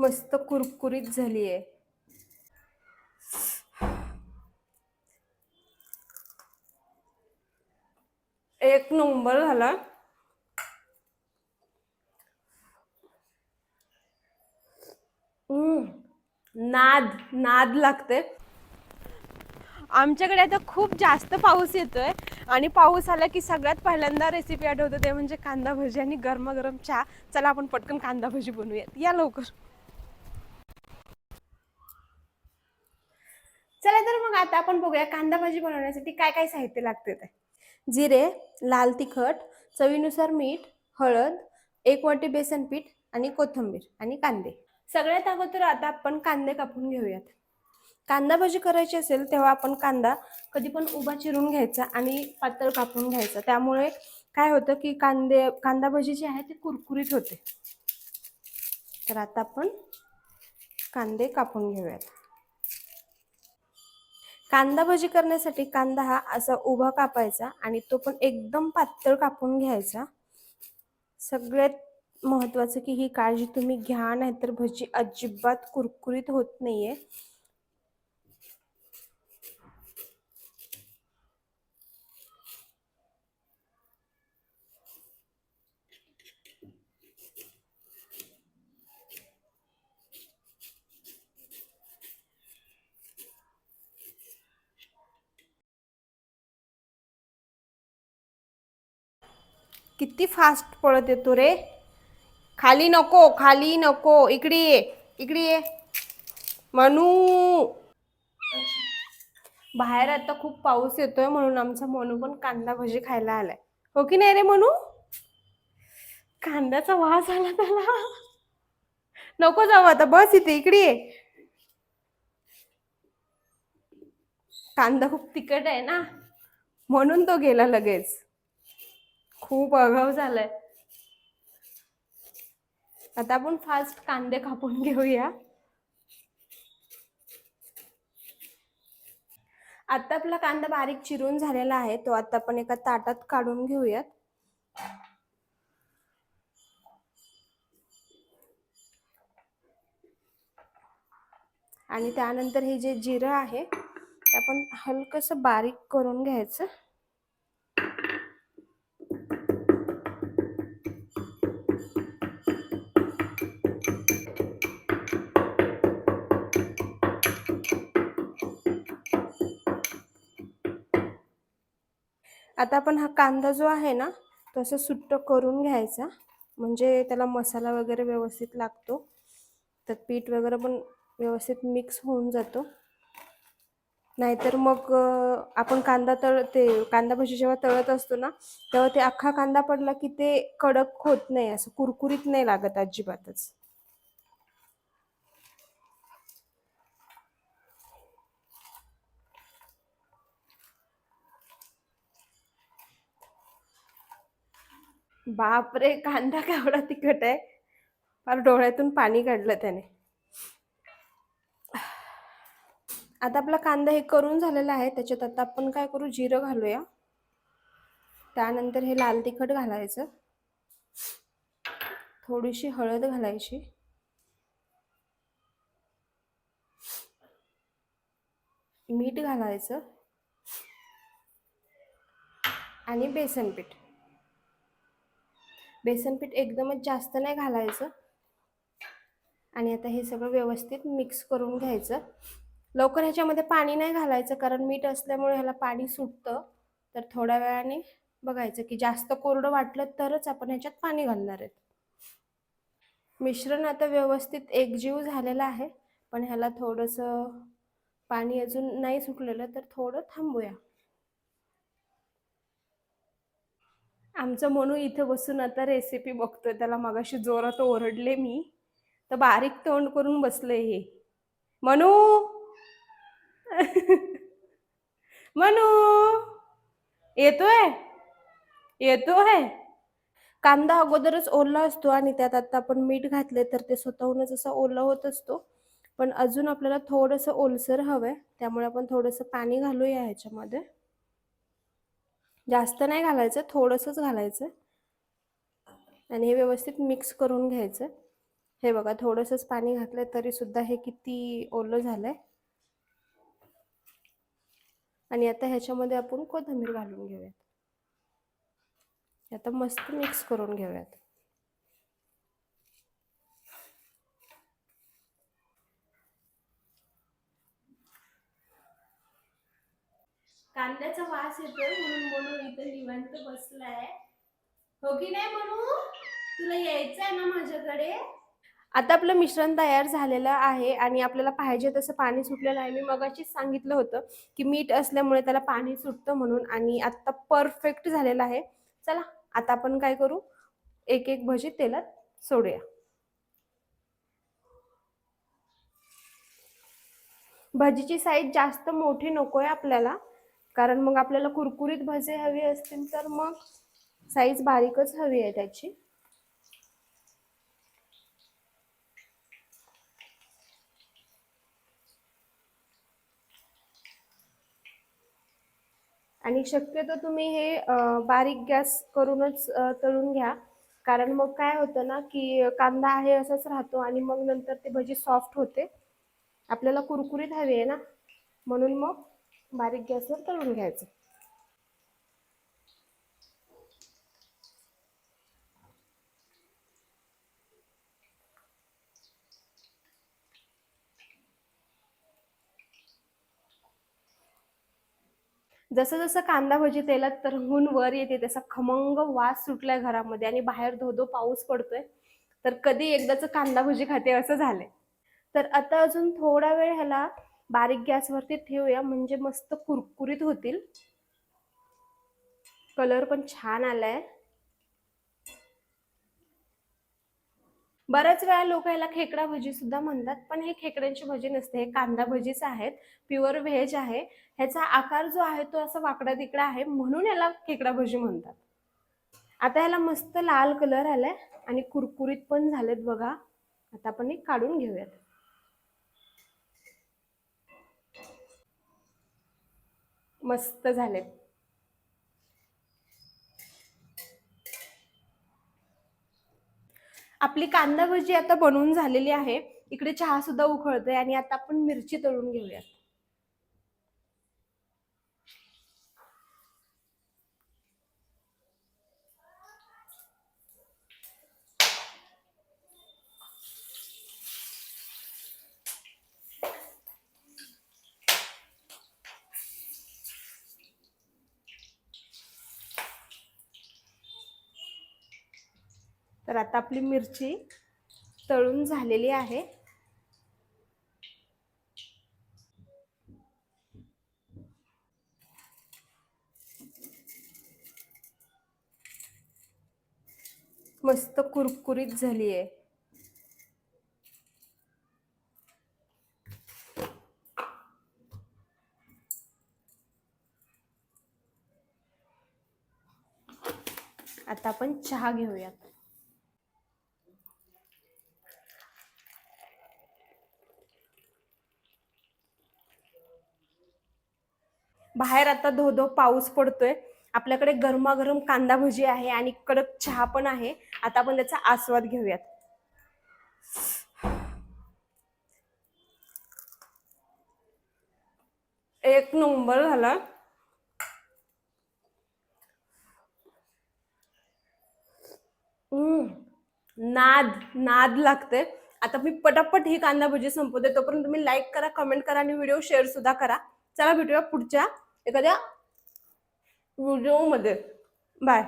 मस्त कुरकुरीत झाली आहे एक नंबर झाला. नाद नाद लागते. आमच्याकडे आता खूप जास्त पाऊस येतोय आणि पाऊस आला की सगळ्यात पहिल्यांदा रेसिपी आठवते ते म्हणजे कांदा भजी आणि गरमागरम चहा. चला आपण पटकन कांदा भजी बनवूयात. या लवकर. चला तर मग आता आपण बघूया कांदा भाजी बनवण्यासाठी काय काय साहित्य लागते ते. जिरे लाल तिखट चवीनुसार मीठ हळद एक वाटी बेसन पीठ आणि कोथिंबीर आणि कांदे. सगळ्यात अगोदर आता आपण कांदे कापून घेऊयात. कांदा भाजी करायची असेल तेव्हा आपण कांदा कधी पण उभा चिरून घ्यायचा आणि पातळ कापून घ्यायचा. त्यामुळे काय होतं की कांदे कांदा भाजी जी आहे ती कुरकुरीत होते. तर आता आपण कांदे कापून घेऊयात. कांदा भजी करण्यासाठी कांदा हा असा उभा कापायचा आणि तो पण एकदम पातळ कापून घ्यायचा. सगळ्यात महत्वाचं की ही काळजी तुम्ही घ्या नाहीतर भजी अजिबात कुरकुरीत होत नाहीये. किती फास्ट पळत येतो रे. खाली नको खाली नको. इकडे ये इकडे ये. मनू. बाहेर आता खूप पाऊस येतोय म्हणून आमचा मनू पण कांदा भजी खायला आलाय. हो की नाही रे मनू? कांद्याचा वास आला त्याला. नको जाऊ आता बस इथे इकडे ये. कांदा खूप तिखट आहे ना. म्हणून तो गेला लगेच. खूप अगाव झालाय. आता आपण फास्ट कांदे कापून घेऊया. आता आपला कांदा बारीक चिरून झालेला आहे तो आता आपण एका ताटात काढून घेऊयात. आणि त्यानंतर हे जे जिरं आहे ते आपण हलकस बारीक करून घ्यायचं. आता आपण हा कांदा जो आहे ना तो असं सुट्ट करून घ्यायचा. म्हणजे त्याला मसाला वगैरे व्यवस्थित लागतो. तर पीठ वगैरे पण व्यवस्थित मिक्स होऊन जातो. नाहीतर मग आपण कांदा तळ ते कांदा भजी जेव्हा तळत असतो ना तेव्हा ते अख्खा कांदा पडला की ते कडक होत नाही असं कुरकुरीत नाही लागत अजिबातच. बापरे कांदा केवढा तिखट आहे. फार डोळ्यातून पाणी काढलं त्याने. आता आपला कांदा हे करून झालेला आहे. त्याच्यात आता आपण काय करू? जिरं घालूया. त्यानंतर हे लाल तिखट घालायचं. थोडीशी हळद घालायची. मीठ घालायचं. आणि बेसन पीठ. बेसन पीठ एकदमच जास्त नाही घालायचं. आणि आता हे सगळं व्यवस्थित मिक्स करून घ्यायचं. लवकर ह्याच्यामध्ये पाणी नाही घालायचं कारण मीठ असल्यामुळे ह्याला पाणी सुटतं. तर थोड्या वेळाने बघायचं की जास्त कोरडं वाटलं तरच आपण ह्याच्यात पाणी घालणार आहेत. मिश्रण आता व्यवस्थित एकजीव झालेलं आहे पण ह्याला थोडंसं पाणी अजून नाही सुटलेलं तर थोडं थांबूया. आमचं मनू इथं बसून आता रेसिपी बघतोय. त्याला मगाशी जोरात ओरडले मी. तर बारीक तोंड करून बसलंय हे. मनू! मनू! येतोय? येतोय? कांदा अगोदरच ओला असतो आणि त्यात आता आपण मीठ घातले तर ते स्वतःहूनच असं ओला होत असतो. पण अजून आपल्याला थोडंसं ओलसर हवंय. त्यामुळे आपण थोडंसं पाणी घालूया ह्याच्यामध्ये. जास्त नाही घालायचं थोडंसंच घालायचं. आणि हे व्यवस्थित मिक्स करून घ्यायचं. हे बघा थोडंसंच पाणी घातलं तरी सुद्धा हे किती ओलं झालंय. आणि आता ह्याच्यामध्ये आपण कोथिंबीर घालून घेऊयात. आता मस्त मिक्स करून घेऊयात. कांद्याचा वास येतोय म्हणून म्हणून इथे निवांत बसलाय. हो की नाही म्हणू तुला यायचं आहे ना माझ्याकडे? आता आपलं मिश्रण तयार झालेलं आहे आणि आपल्याला पाहिजे तसं पाणी सुटलेलं आहे. मी मगाशीच सांगितलं होतं की मीठ असल्यामुळे त्याला पाणी सुटतं म्हणून आणि आता परफेक्ट झालेलं आहे. चला आता आपण काय करू? एक एक भजी तेलात सोडूया. भजीची साईज जास्त मोठी नकोय आपल्याला. कारण मग आपल्याला कुरकुरीत भजे हवी असतील तर मग साईज बारीकच हवी आहे त्याची. आणि शक्यतो तुम्ही हे बारीक गॅस करूनच तळून घ्या. कारण मग काय होतं ना की कांदा आहे असाच राहतो आणि मग नंतर ते भजी सॉफ्ट होते. आपल्याला कुरकुरीत हवी आहे ना. म्हणून मग बारीक गॅसवर तळून घ्यायचं. जसं जसं कांदा भजी तेलात तरंगून वर येते तसा खमंग वास सुटलाय घरामध्ये आणि बाहेर धोधो पाऊस पडतोय. तर कधी एकदाच कांदा भजी खाते असं झालंय. तर आता अजून थोडा वेळ ह्याला बारीक गॅसवरती ठेवूया म्हणजे मस्त कुरकुरीत होतील. कलर पण छान आलाय. बऱ्याच वेळा लोक ह्याला खेकडा भजी सुद्धा म्हणतात पण हे खेकड्यांची भजी नसते हे कांदा भजीच आहेत. प्युअर व्हेज आहे. ह्याचा आकार जो आहे तो असा वाकडा तिकडा आहे म्हणून याला खेकडा भजी म्हणतात. आता ह्याला मस्त लाल कलर आलाय आणि कुरकुरीत पण झालेत बघा. आता आपण हे काढून घेऊयात. मस्त झालेत. आपली कांदा भजी आता बनवून झालेली आहे. इकडे चहा सुद्धा उकळतोय आणि आता आपण मिरची तळून घेऊयात. तर आता आपली मिरची तळून झालेली आहे. मस्त कुरकुरीत झाली आहे आता आपण चहा घेऊयात. बाहेर आता धो धो पाऊस पडतोय. आपल्याकडे गरमागरम कांदा भजी आहे आणि कडक चहा पण आहे. आता आपण त्याचा आस्वाद घेऊयात. एक नंबर झाला. हम्म. नाद नाद लागते आता मी पटापट ही कांदा भजी संपवते. तोपर्यंत तुम्ही लाईक करा कमेंट करा आणि व्हिडिओ शेअर सुद्धा करा. चला भेटूया पुढच्या एखाद्या व्हिडिओमध्ये. बाय.